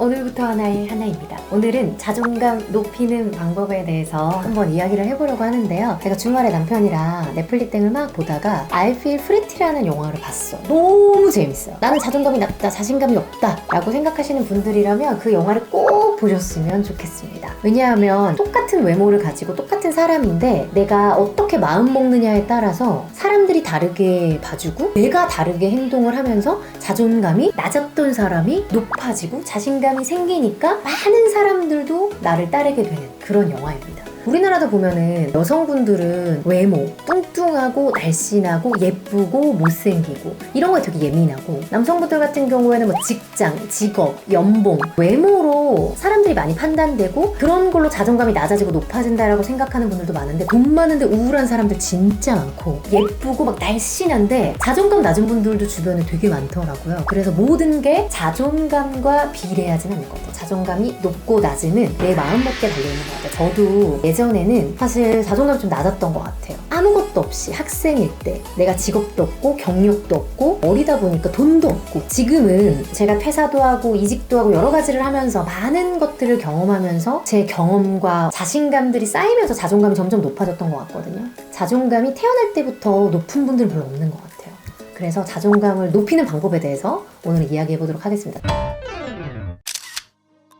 오늘부터 하나의 하나입니다. 오늘은 자존감 높이는 방법에 대해서 한번 이야기를 해보려고 하는데요. 제가 주말에 남편이랑 넷플릭땡을 막 보다가 I Feel Pretty라는 영화를 봤어. 너무 재밌어요. 나는 자존감이 낮다, 자신감이 없다 라고 생각하시는 분들이라면 그 영화를 꼭 보셨으면 좋겠습니다. 왜냐하면 똑같은 외모를 가지고 똑같은 사람인데 내가 어떻게 마음 먹느냐에 따라서 사람들이 다르게 봐주고 내가 다르게 행동을 하면서 자존감이 낮았던 사람이 높아지고 자신감이 생기니까 많은 사람들도 나를 따르게 되는 그런 영화입니다. 우리나라도 보면은 여성분들은 외모, 뚱뚱하고 날씬하고 예쁘고 못생기고 이런 거에 되게 예민하고 남성분들 같은 경우에는 뭐 직장, 직업, 연봉, 외모로 사람들이 많이 판단되고 그런 걸로 자존감이 낮아지고 높아진다라고 생각하는 분들도 많은데 돈 많은데 우울한 사람들 진짜 많고 예쁘고 막 날씬한데 자존감 낮은 분들도 주변에 되게 많더라고요. 그래서 모든 게 자존감과 비례하진 않는 것 같아요. 자존감이 높고 낮음은 내 마음먹기에 달려있는 것 같아요. 저도 예 전에는 사실 자존감이 좀 낮았던 것 같아요. 아무것도 없이 학생일 때 내가 직업도 없고 경력도 없고 어리다 보니까 돈도 없고 지금은 제가 퇴사도 하고 이직도 하고 여러 가지를 하면서 많은 것들을 경험하면서 제 경험과 자신감들이 쌓이면서 자존감이 점점 높아졌던 것 같거든요. 자존감이 태어날 때부터 높은 분들은 별로 없는 것 같아요. 그래서 자존감을 높이는 방법에 대해서 오늘 이야기해 보도록 하겠습니다.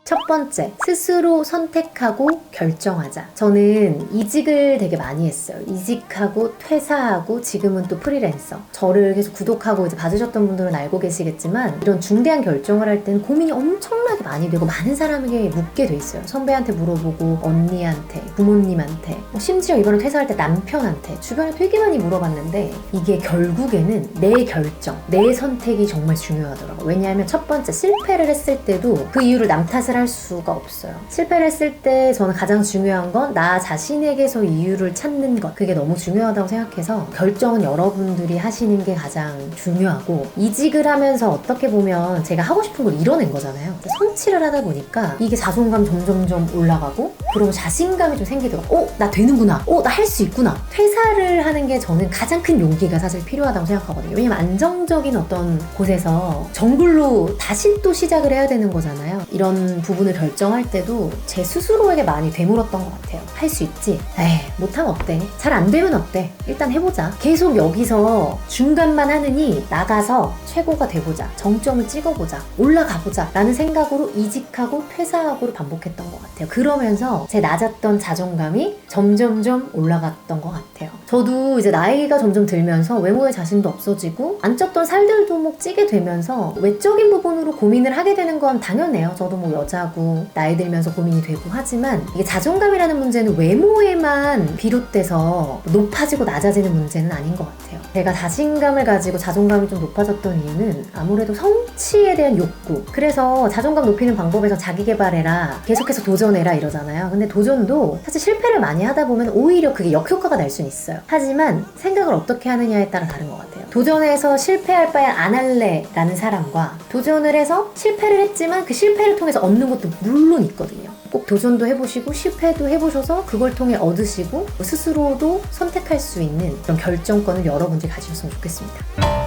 첫 번째, 스스로 선택하고 결정하자. 저는 이직을 되게 많이 했어요. 이직하고 퇴사하고 지금은 또 프리랜서. 저를 계속 구독하고 이제 봐주셨던 분들은 알고 계시겠지만 이런 중대한 결정을 할 때는 고민이 엄청나 게 많이 되고 많은 사람에게 묻게 돼 있어요. 선배한테 물어보고 언니한테, 부모님한테, 뭐 심지어 이번에 퇴사할 때 남편한테 주변에 되게 많이 물어봤는데 이게 결국에는 내 결정, 내 선택이 정말 중요하더라고요. 왜냐하면 첫 번째 실패를 했을 때도 그 이유를 남 탓을 할 수가 없어요. 실패를 했을 때 저는 가장 중요한 건 나 자신에게서 이유를 찾는 것. 그게 너무 중요하다고 생각해서 결정은 여러분들이 하시는 게 가장 중요하고 이직을 하면서 어떻게 보면 제가 하고 싶은 걸 이뤄낸 거잖아요. 성취를 하다 보니까 이게 자존감 점점점 올라가고 그러고 자신감이 좀 생기더라고요. 어, 나 되는구나. 어, 나 할 수 있구나. 퇴사를 하는 게 저는 가장 큰 용기가 사실 필요하다고 생각하거든요. 왜냐면 안정적인 어떤 곳에서 정글로 다시 또 시작을 해야 되는 거잖아요. 이런 부분을 결정할 때도 제 스스로에게 많이 되물었던 것 같아요. 할 수 있지? 에이, 못하면 어때? 잘 안 되면 어때? 일단 해보자. 계속 여기서 중간만 하느니 나가서 최고가 돼보자. 정점을 찍어보자. 올라가보자. 라는 생각 으로 이직하고 퇴사하고를 반복했던 것 같아요. 그러면서 제 낮았던 자존감이 점점점 올라갔던 것 같아요. 저도 이제 나이가 점점 들면서 외모에 자신도 없어지고 안 쪘던 살들도 뭐 찌게 되면서 외적인 부분으로 고민을 하게 되는 건 당연해요. 저도 뭐 여자고 나이 들면서 고민이 되고 하지만 이게 자존감이라는 문제는 외모에만 비롯돼서 높아지고 낮아지는 문제는 아닌 것 같아요. 제가 자신감을 가지고 자존감이 좀 높아졌던 이유는 아무래도 성취에 대한 욕구. 그래서 자존감 높이는 방법에서 자기 개발해라, 계속해서 도전해라 이러잖아요. 근데 도전도 사실 실패를 많이 하다 보면 오히려 그게 역효과가 날 수는 있어요. 하지만 생각을 어떻게 하느냐에 따라 다른 것 같아요. 도전해서 실패할 바에 안 할래 라는 사람과 도전을 해서 실패를 했지만 그 실패를 통해서 얻는 것도 물론 있거든요. 꼭 도전도 해보시고 실패도 해보셔서 그걸 통해 얻으시고 스스로도 선택할 수 있는 그런 결정권을 여러분들이 가지셨으면 좋겠습니다.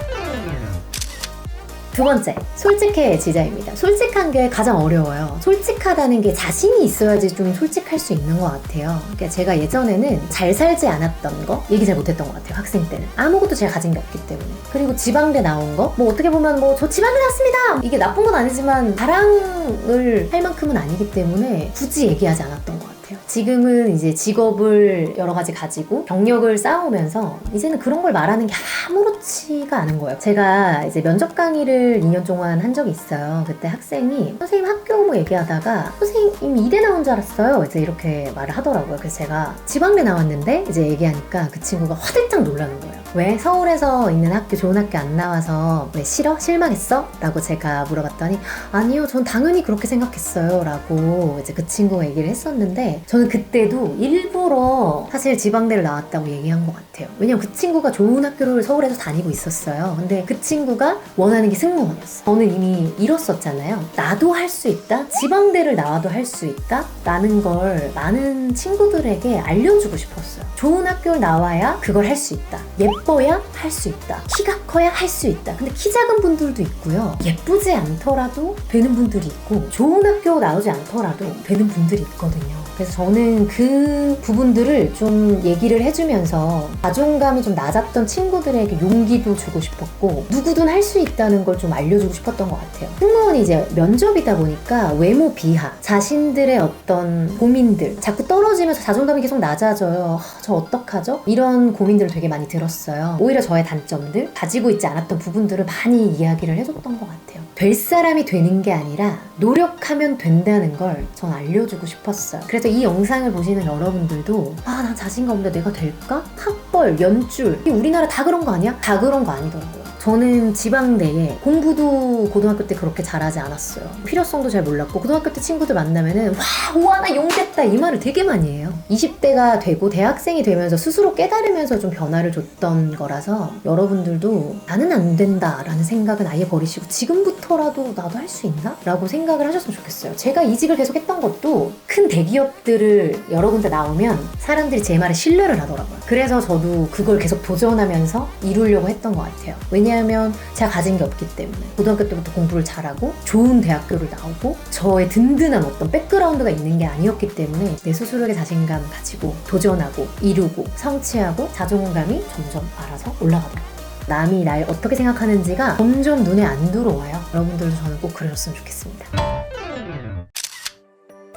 두 번째, 솔직해지자입니다. 솔직한 게 가장 어려워요. 솔직하다는 게 자신이 있어야지 좀 솔직할 수 있는 것 같아요. 그러니까 제가 예전에는 잘 살지 않았던 거 얘기 잘 못했던 것 같아요. 학생 때는 아무것도 제가 가진 게 없기 때문에. 그리고 지방대 나온 거, 뭐 어떻게 보면 뭐 저 지방대 나왔습니다. 이게 나쁜 건 아니지만 자랑을 할 만큼은 아니기 때문에 굳이 얘기하지 않았던 것 같아요. 지금은 이제 직업을 여러 가지 가지고 경력을 쌓아오면서 이제는 그런 걸 말하는 게 아무렇지가 않은 거예요. 제가 이제 면접 강의를 2년 동안 한 적이 있어요. 그때 학생이 선생님 학교 뭐 얘기하다가 선생님 이대 나온 줄 알았어요. 이제 이렇게 말을 하더라고요. 그래서 제가 지방대 나왔는데 이제 얘기하니까 그 친구가 화들짝 놀라는 거예요. 왜 서울에서 있는 학교 좋은 학교 안 나와서 왜 싫어? 실망했어? 라고 제가 물어봤더니 아니요 전 당연히 그렇게 생각했어요 라고 이제 그 친구가 얘기를 했었는데 저는 그때도 일부 일부러 사실 지방대를 나왔다고 얘기한 것 같아요. 왜냐면 그 친구가 좋은 학교를 서울에서 다니고 있었어요. 근데 그 친구가 원하는 게 승무원이었어. 저는 이미 잃었었잖아요. 나도 할 수 있다? 지방대를 나와도 할 수 있다? 라는 걸 많은 친구들에게 알려주고 싶었어요. 좋은 학교를 나와야 그걸 할 수 있다. 예뻐야 할 수 있다. 키가 커야 할 수 있다. 근데 키 작은 분들도 있고요. 예쁘지 않더라도 되는 분들이 있고 좋은 학교 나오지 않더라도 되는 분들이 있거든요. 그래서 저는 그 부분들을 좀 얘기를 해주면서 자존감이 좀 낮았던 친구들에게 용기도 주고 싶었고 누구든 할 수 있다는 걸 좀 알려주고 싶었던 것 같아요. 승무원이 이제 면접이다 보니까 외모 비하, 자신들의 어떤 고민들 자꾸 떨어지면서 자존감이 계속 낮아져요. 하, 저 어떡하죠? 이런 고민들을 되게 많이 들었어요. 오히려 저의 단점들, 가지고 있지 않았던 부분들을 많이 이야기를 해줬던 것 같아요. 될 사람이 되는 게 아니라 노력하면 된다는 걸 전 알려주고 싶었어요. 이 영상을 보시는 여러분들도 아, 난 자신감 없는데 내가 될까? 학벌, 연줄. 우리나라 다 그런 거 아니야? 다 그런 거 아니더라고요. 저는 지방대에 공부도 고등학교 때 그렇게 잘하지 않았어요. 필요성도 잘 몰랐고 고등학교 때 친구들 만나면은 와, 우와 나 용됐다 이 말을 되게 많이 해요. 20대가 되고 대학생이 되면서 스스로 깨달으면서 좀 변화를 줬던 거라서 여러분들도 나는 안 된다라는 생각은 아예 버리시고 지금부터라도 나도 할 수 있나? 라고 생각을 하셨으면 좋겠어요. 제가 이직을 계속 했던 것도 큰 대기업들을 여러 군데 나오면 사람들이 제 말에 신뢰를 하더라고요. 그래서 저도 그걸 계속 도전하면서 이루려고 했던 것 같아요. 왜냐 하면 제가 가진 게 없기 때문에 고등학교 때부터 공부를 잘하고 좋은 대학교를 나오고 저의 든든한 어떤 백그라운드가 있는 게 아니었기 때문에 내 스스로에게 자신감 가지고 도전하고 이루고 성취하고 자존감이 점점 알아서 올라가더라고요. 남이 날 어떻게 생각하는지가 점점 눈에 안 들어와요. 여러분들도 저는 꼭 그러셨으면 좋겠습니다.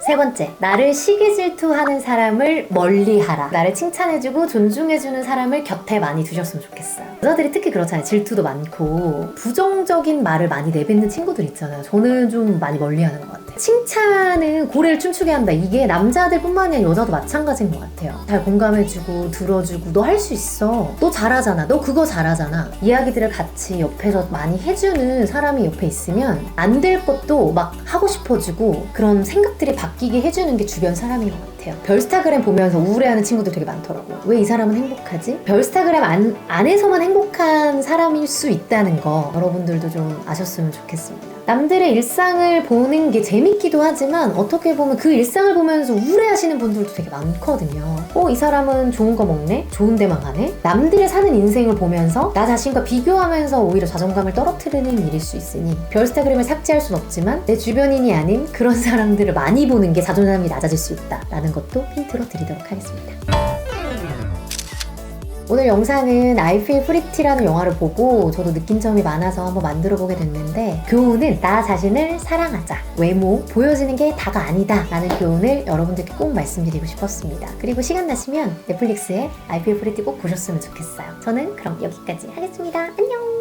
세 번째, 나를 시기 질투하는 사람을 멀리 하라. 나를 칭찬해주고 존중해주는 사람을 곁에 많이 두셨으면 좋겠어요. 여자들이 특히 그렇잖아요. 질투도 많고 부정적인 말을 많이 내뱉는 친구들 있잖아요. 저는 좀 많이 멀리하는 것 같아요. 칭찬은 고래를 춤추게 한다. 이게 남자들뿐만이 아니라 여자도 마찬가지인 것 같아요. 잘 공감해주고 들어주고 너 할 수 있어. 너 잘하잖아. 너 그거 잘하잖아. 이야기들을 같이 옆에서 많이 해주는 사람이 옆에 있으면 안 될 것도 막 하고 싶어지고 그런 생각들이 바뀌 게 해주는 게 주변 사람인 것 같아요. 별스타그램 보면서 우울해하는 친구들 되게 많더라고. 왜 이 사람은 행복하지? 별스타그램 안, 안에서만 행복한 사람일 수 있다는 거 여러분들도 좀 아셨으면 좋겠습니다. 남들의 일상을 보는 게 재밌기도 하지만 어떻게 보면 그 일상을 보면서 우울해하시는 분들도 되게 많거든요. 어, 이 사람은 좋은 거 먹네? 좋은 데만 가네? 남들의 사는 인생을 보면서 나 자신과 비교하면서 오히려 자존감을 떨어뜨리는 일일 수 있으니 별스타그램을 삭제할 순 없지만 내 주변인이 아닌 그런 사람들을 많이 보는 게 자존감이 낮아질 수 있다라는 것도 힌트로 드리도록 하겠습니다. 오늘 영상은 I Feel Pretty라는 영화를 보고 저도 느낀 점이 많아서 한번 만들어 보게 됐는데 교훈은 나 자신을 사랑하자. 외모, 보여지는 게 다가 아니다. 라는 교훈을 여러분들께 꼭 말씀드리고 싶었습니다. 그리고 시간 나시면 넷플릭스에 I Feel Pretty 꼭 보셨으면 좋겠어요. 저는 그럼 여기까지 하겠습니다. 안녕!